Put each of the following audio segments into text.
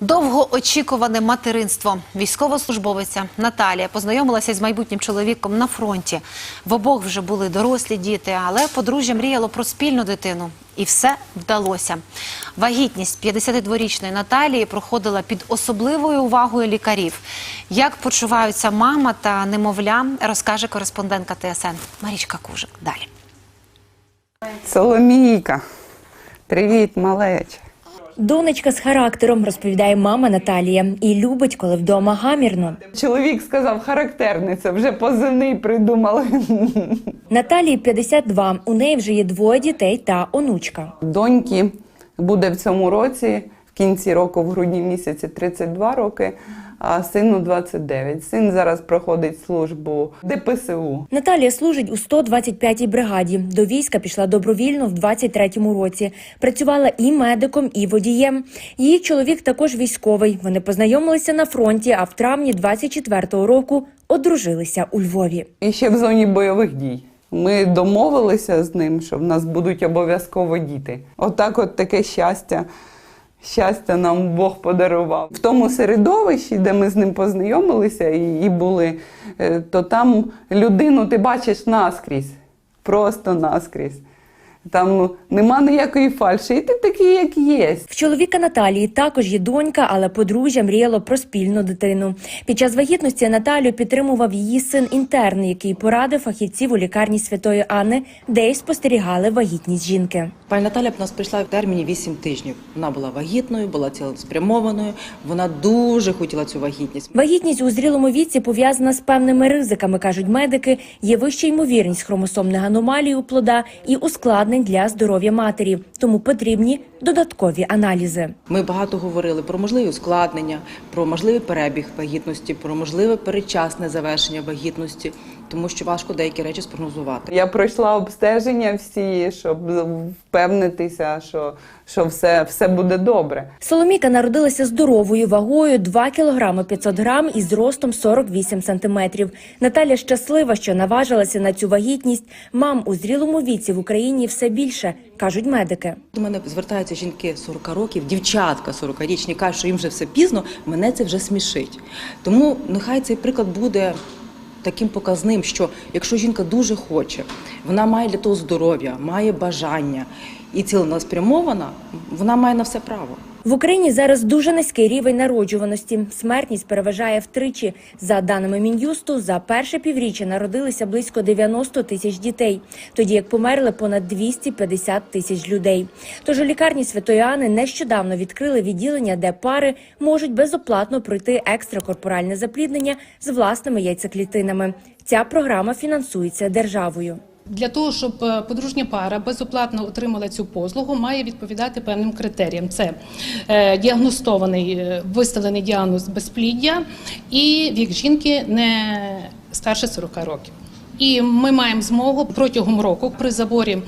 Довгоочікуване материнство. Військовослужбовиця Наталія познайомилася з майбутнім чоловіком на фронті. В обох вже були дорослі діти, але подружжя мріяло про спільну дитину. І все вдалося. Вагітність 52-річної Наталії проходила під особливою увагою лікарів. Як почуваються мама та немовля, розкаже кореспондентка ТСН Марічка Кужик. Далі. Соломійка, привіт, малеча. Донечка з характером, розповідає мама Наталія, і любить, коли вдома гамірно. Чоловік сказав характерниця, вже позивний придумали. Наталії 52, у неї вже є двоє дітей та онучка. Доньки буде в цьому році, в кінці року, в грудні місяці, 32 роки, а сину 29. Син зараз проходить службу ДПСУ. Наталія служить у 125-й бригаді. До війська пішла добровільно в 23-му році. Працювала і медиком, і водієм. Її чоловік також військовий. Вони познайомилися на фронті, а в травні 24-го року одружилися у Львові. І ще в зоні бойових дій. Ми домовилися з ним, що в нас будуть обов'язково діти. Отак, от таке щастя. Щастя нам Бог подарував. В тому середовищі, де ми з ним познайомилися і, і були, е, то там людину ти бачиш наскрізь, просто наскрізь. Там ну, нема ніякої фальші, і ти такий, як є. В чоловіка Наталії також є донька, але подружжя мріяло про спільну дитину. Під час вагітності Наталію підтримував її син інтерн, який порадив фахівців у лікарні Святої Анни, де й спостерігали вагітність жінки. Пані Наталя в нас прийшла в терміні 8 тижнів. Вона була вагітною, була цілеспрямованою. Вона дуже хотіла цю вагітність. Вагітність у зрілому віці пов'язана з певними ризиками, кажуть медики. Є вища ймовірність хромосомних аномалій у плода і ускладнень для здоров'я матері, тому потрібні додаткові аналізи. Ми багато говорили про можливі ускладнення, про можливий перебіг вагітності, про можливе передчасне завершення вагітності, тому що важко деякі речі спрогнозувати. Я пройшла обстеження всі, щоб впевнитися, що, що все, все буде добре. Соломіка народилася здоровою вагою 2 кг 500 грам і зростом 48 сантиметрів. Наталя щаслива, що наважилася на цю вагітність. Мам у зрілому віці в Україні все більше, кажуть медики. До мене звертаються жінки 40 років, дівчатка 40-річні, кажуть, що їм вже все пізно, мене це вже смішить. Тому нехай цей приклад буде таким показним, що якщо жінка дуже хоче, вона має для того здоров'я, має бажання і ціленаспрямована, вона має на все право. В Україні зараз дуже низький рівень народжуваності. Смертність переважає втричі. За даними мін'юсту, за перше півріччя народилися близько 90 тисяч дітей, тоді як померли понад 250 тисяч людей. Тож у лікарні Святої Анни нещодавно відкрили відділення, де пари можуть безоплатно пройти екстракорпоральне запліднення з власними яйцеклітинами. Ця програма фінансується державою. Для того, щоб е, подружня пара безоплатно отримала цю послугу, має відповідати певним критеріям: це е, діагностований е, виставлений діагноз безпліддя і вік жінки не старше 40 років. І ми маємо змогу протягом року при заборі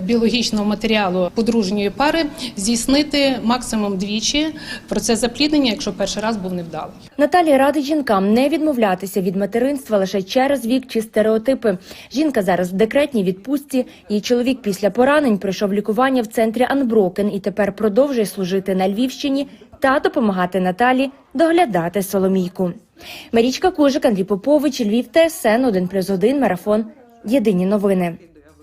біологічного матеріалу подружньої пари здійснити максимум двічі процес запліднення, якщо перший раз був невдалий. Наталія радить жінкам не відмовлятися від материнства лише через вік чи стереотипи. Жінка зараз в декретній відпустці. Її чоловік після поранень пройшов лікування в центрі Анброкен і тепер продовжує служити на Львівщині та допомагати Наталі доглядати Соломійку. Марічка Кужик, Андрій Попович, Львів, ТСН 1+,1, Марафон. Єдині новини.